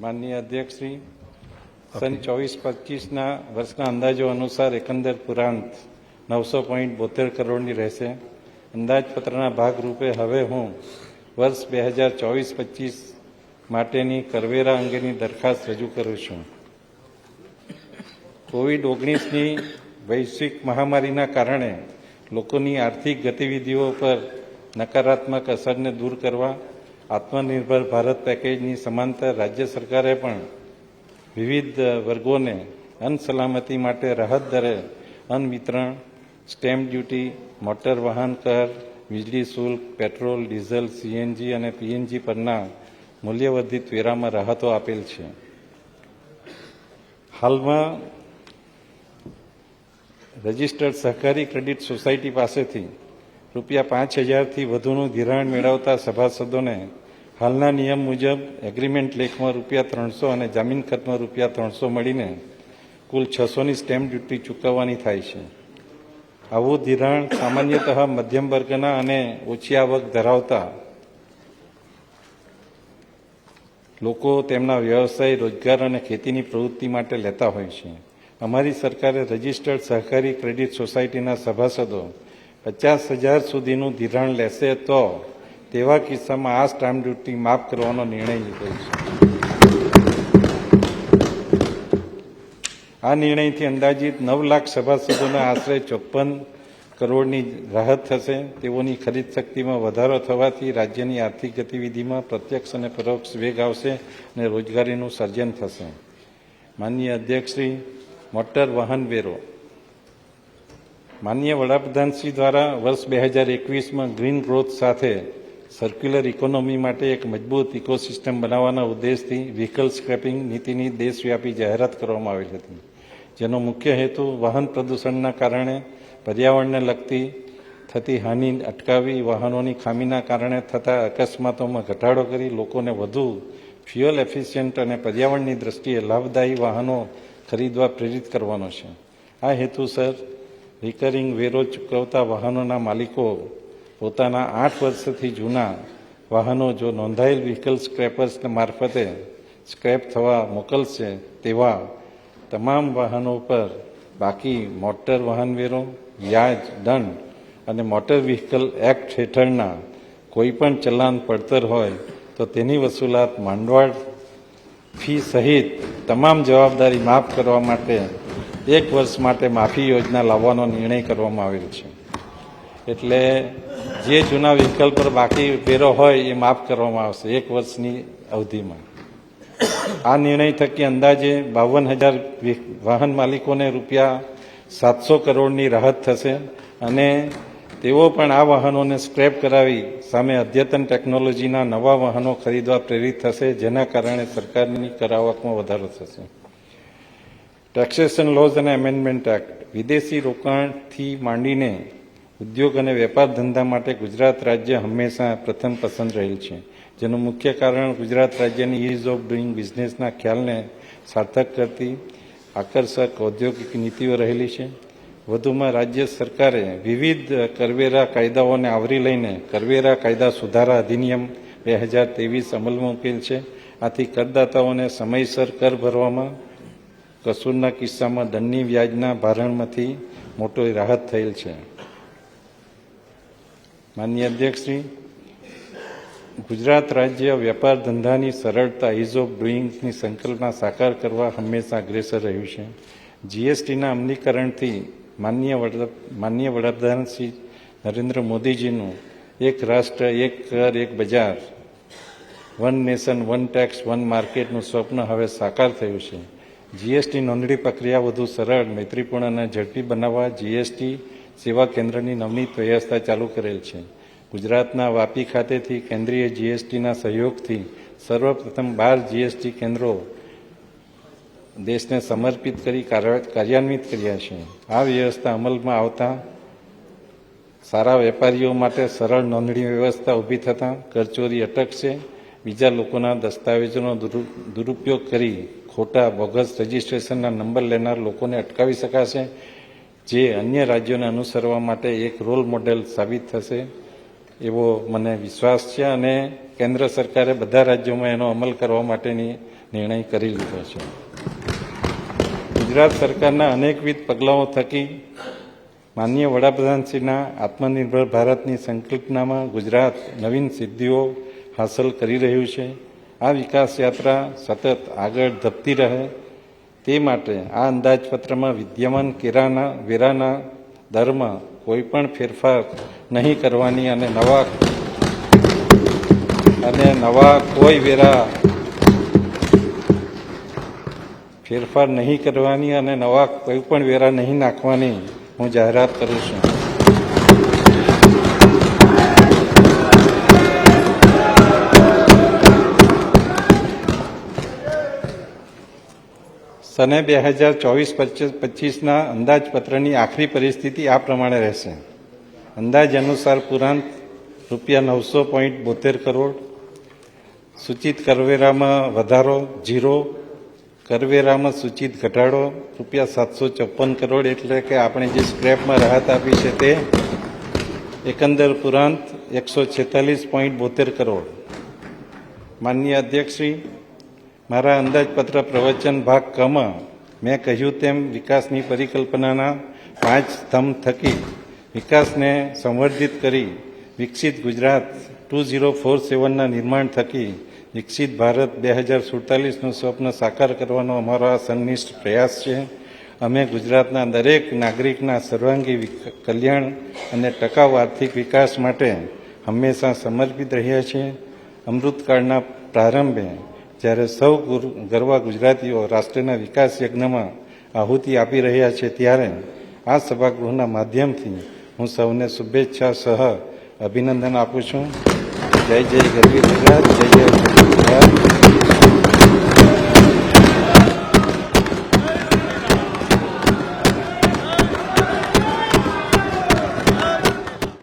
માનનીય અધ્યક્ષશ્રી સન ચોવીસ પચીસના વર્ષના અંદાજો અનુસાર એકંદર પુરાંત નવસો પોઈન્ટ બોતેર કરોડની રહેશે. અંદાજપત્રના ભાગરૂપે હવે હું વર્ષ બે હજાર ચોવીસ પચીસ માટેની કરવેરા અંગેની દરખાસ્ત રજૂ કરું છું. કોવિડ ઓગણીસની વૈશ્વિક મહામારીના કારણે લોકોની આર્થિક ગતિવિધિઓ પર નકારાત્મક અસરને દૂર કરવા આત્મનિર્ભર ભારત પેકેજની સમાંતર રાજ્ય સરકારે પણ વિવિધ વર્ગોને અન્ન માટે રાહત દરે અન્ન વિતરણ, સ્ટેમ્પ ડ્યુટી, મોટર વાહન કર, વીજળી શુલ્ક, પેટ્રોલ, ડીઝલ, સીએનજી અને પીએનજી પરના મૂલ્યવર્ધિત વેરામાં રાહતો આપેલ છે. હાલમાં રજિસ્ટર્ડ સહકારી ક્રેડિટ સોસાયટી પાસેથી રૂપિયા પાંચ હજારથી વધુનું ધિરાણ મેળવતા સભાસદોને હાલના નિયમ મુજબ એગ્રીમેન્ટ લેખમાં રૂપિયા ત્રણસો અને જામીન ખર્ચમાં રૂપિયા ત્રણસો મળીને કુલ છસોની સ્ટેમ્પ ડ્યુટી ચૂકવવાની થાય છે. આવું ધિરાણ સામાન્યતઃ મધ્યમ વર્ગના અને ઓછી આવક ધરાવતા લોકો તેમના વ્યવસાય, રોજગાર અને ખેતીની પ્રવૃત્તિ માટે લેતા હોય છે. અમારી સરકારે રજિસ્ટર્ડ સહકારી ક્રેડિટ સોસાયટીના સભાસદો પચાસ હજાર સુધીનું ધિરાણ લેશે તો તેવા કિસ્સામાં આ સ્ટામ્પ ડ્યુટી માફ કરવાનો નિર્ણય લીધો છે. આ નિર્ણયથી અંદાજિત નવ લાખ સભાસદોને આશરે ચોપ્પન કરોડની રાહત થશે. તેઓની ખરીદ શક્તિમાં વધારો થવાથી રાજ્યની આર્થિક ગતિવિધિમાં પ્રત્યક્ષ અને પરોક્ષ વેગ આવશે અને રોજગારીનું સર્જન થશે. માનનીય અધ્યક્ષશ્રી મોટર વાહન વેરો. માનનીય વડાપ્રધાનશ્રી દ્વારા વર્ષ બે હજાર એકવીસમાં ગ્રીન ગ્રોથ સાથે સર્ક્યુલર ઇકોનોમી માટે એક મજબૂત ઇકોસિસ્ટમ બનાવવાના ઉદ્દેશથી વ્હીકલ સ્ક્રેપિંગ નીતિની દેશવ્યાપી જાહેરાત કરવામાં આવેલ હતી, જેનો મુખ્ય હેતુ વાહન પ્રદૂષણના કારણે પર્યાવરણને લગતી થતી હાનિ અટકાવી વાહનોની ખામીના કારણે થતા અકસ્માતોમાં ઘટાડો કરી લોકોને વધુ ફ્યુઅલ એફિશિયન્ટ અને પર્યાવરણની દ્રષ્ટિએ લાભદાયી વાહનો ખરીદવા પ્રેરિત કરવાનો છે. આ હેતુસર રિકરિંગ વેરો ચૂકવતા વાહનોના માલિકો પોતાના આઠ વર્ષથી જૂના વાહનો જો નોંધાયેલ વ્હીકલ સ્ક્રેપર્સ મારફતે સ્ક્રેપ થવા મોકલશે તેવા તમામ વાહનો પર બાકી મોટર વાહન વેરો વ્યાજ, દંડ અને મોટર વ્હીકલ એક્ટ હેઠળના કોઈપણ ચલાન પડતર હોય તો તેની વસૂલાત માંડવાળ ફી સહિત તમામ જવાબદારી માફ કરવા માટે એક વર્ષ માટે માફી યોજના લાવવાનો નિર્ણય કરવામાં આવેલ છે. એટલે જે જૂના વ્હીકલ પર બાકી વેરો હોય એ માફ કરવામાં આવશે, એક વર્ષની અવધિમાં. આ નિર્ણય થકી અંદાજે બાવન હજાર વાહન માલિકોને રૂપિયા સાતસો કરોડની રાહત થશે અને તેઓ પણ આ વાહનોને સ્ક્રેપ કરાવી સામે અદ્યતન ટેકનોલોજીના નવા વાહનો ખરીદવા પ્રેરિત થશે, જેના કારણે સરકારની કરાવકમાં વધારો થશે. ટેક્સેશન લોઝ અને એમેન્ડમેન્ટ એક્ટ વિદેશી રોકાણથી માંડીને ઉદ્યોગ અને વેપાર ધંધા માટે ગુજરાત રાજ્ય હંમેશા પ્રથમ પસંદ રહેલ છે. જેનું મુખ્ય કારણ ગુજરાત રાજ્યની ઇઝ ઓફ ડુઈંગ બિઝનેસના ખ્યાલને સાર્થક કરતી આકર્ષક ઔદ્યોગિક નીતિઓ રહેલી છે. વધુમાં રાજ્ય સરકારે વિવિધ કરવેરા કાયદાઓને આવરી લઈને કરવેરા કાયદા સુધારા અધિનિયમ બે હજાર ત્રેવીસ અમલમાં મૂકેલ છે. આથી કરદાતાઓને સમયસર કર ભરવામાં, કસૂરના કિસ્સામાં દંડની વ્યાજના ભારણમાંથી મોટો રાહત થયેલ છે. માનનીય અધ્યક્ષશ્રી, ગુજરાત રાજ્ય વેપાર ધંધાની સરળતા ઇઝ ઓફ ડુઈંગની સંકલ્પના સાકાર કરવા હંમેશા અગ્રેસર રહ્યું છે. જીએસટીના અમલીકરણથી માનનીય વડા, માનનીય વડાપ્રધાન શ્રી નરેન્દ્ર મોદીજીનું એક રાષ્ટ્ર, એક કર એક બજાર one nation one tax one માર્કેટનું સ્વપ્ન હવે સાકાર થયું છે. જીએસટી નોંધણી પ્રક્રિયા વધુ સરળ, મૈત્રીપૂર્ણ અને ઝડપી બનાવવા જીએસટી સેવા કેન્દ્રની નવનીત વ્યવસ્થા ચાલુ કરેલ છે. ગુજરાતના વાપી ખાતેથી કેન્દ્રીય જીએસટીના સહયોગથી સર્વપ્રથમ બાર જીએસટી કેન્દ્રો દેશને સમર્પિત કરી કાર્યાન્વિત કર્યા છે. આ વ્યવસ્થા અમલમાં આવતા સારા વેપારીઓ માટે સરળ નોંધણી વ્યવસ્થા ઊભી થતાં કરચોરી અટકશે. બીજા લોકોના દસ્તાવેજોનો દુરુપયોગ કરી ખોટા બોગસ રજિસ્ટ્રેશનના નંબર લેનાર લોકોને અટકાવી શકાશે. જે અન્ય રાજ્યોને અનુસરવા માટે એક રોલ મોડેલ સાબિત થશે, એવો મને વિશ્વાસ છે અને કેન્દ્ર સરકારે બધા રાજ્યોમાં એનો અમલ કરવા માટેની નિર્ણય કરી લીધો છે. ગુજરાત સરકારના અનેકવિધ પગલાઓ થકી માનનીય વડાપ્રધાનશ્રીના આત્મનિર્ભર ભારતની સંકલ્પનામાં ગુજરાત નવીન સિદ્ધિઓ હાંસલ કરી રહ્યું છે. આ વિકાસ યાત્રા સતત આગળ ધપતી રહે તે માટે આ અંદાજપત્રમાં વિદ્યમાન કેરાના, વેરાના, દરમાં કોઈ પણ ફેરફાર નહીં કરવાની અને નવા અને નવા કોઈ વેરા ફેરફાર નહીં કરવાની અને નવા કોઈ પણ વેરા નહીં નાખવાની હું જાહેરાત કરું છું. સને બે હજાર ચોવીસ પચીસના અંદાજપત્રની આખરી પરિસ્થિતિ આ પ્રમાણે રહેશે. અંદાજ અનુસાર પુરાંત રૂપિયા નવસો પોઈન્ટ બોતેર કરોડ, સૂચિત કરવેરામાં વધારો જીરો કરવેરામાં સૂચિત ઘટાડો રૂપિયા સાતસો ચોપન કરોડ, એટલે કે આપણે જે સ્ક્રેપમાં રાહત આપી છે તે એકંદર પુરાંત એકસો છેતાલીસ પોઈન્ટ બોતેર કરોડ. માનનીય અધ્યક્ષશ્રી મારા અંદાજપત્ર પ્રવચન ભાગ કમાં મેં કહ્યું તેમ વિકાસની પરિકલ્પનાના પાંચ સ્તંભ થકી વિકાસને સંવર્ધિત કરી વિકસિત ગુજરાત ટુ ઝીરો ફોર સેવનના નિર્માણ થકી વિકસિત ભારત બે હજાર સુડતાલીસનું સ્વપ્ન સાકાર કરવાનો અમારો આ સંનિષ્ઠ પ્રયાસ છે. અમે ગુજરાતના દરેક નાગરિકના સર્વાંગી કલ્યાણ અને ટકાઉ આર્થિક વિકાસ માટે હંમેશા સમર્પિત રહ્યા છીએ. અમૃતકાળના પ્રારંભે જ્યારે સૌ ગુર- ગરવા ગુજરાતીઓ રાષ્ટ્રના વિકાસ યજ્ઞમાં આહુતિ આપી રહ્યા છે ત્યારે આ સભાગૃહના માધ્યમથી હું સૌને શુભેચ્છા સહ અભિનંદન આપું છું. જય જય ગરવી ગુજરાત, જય જય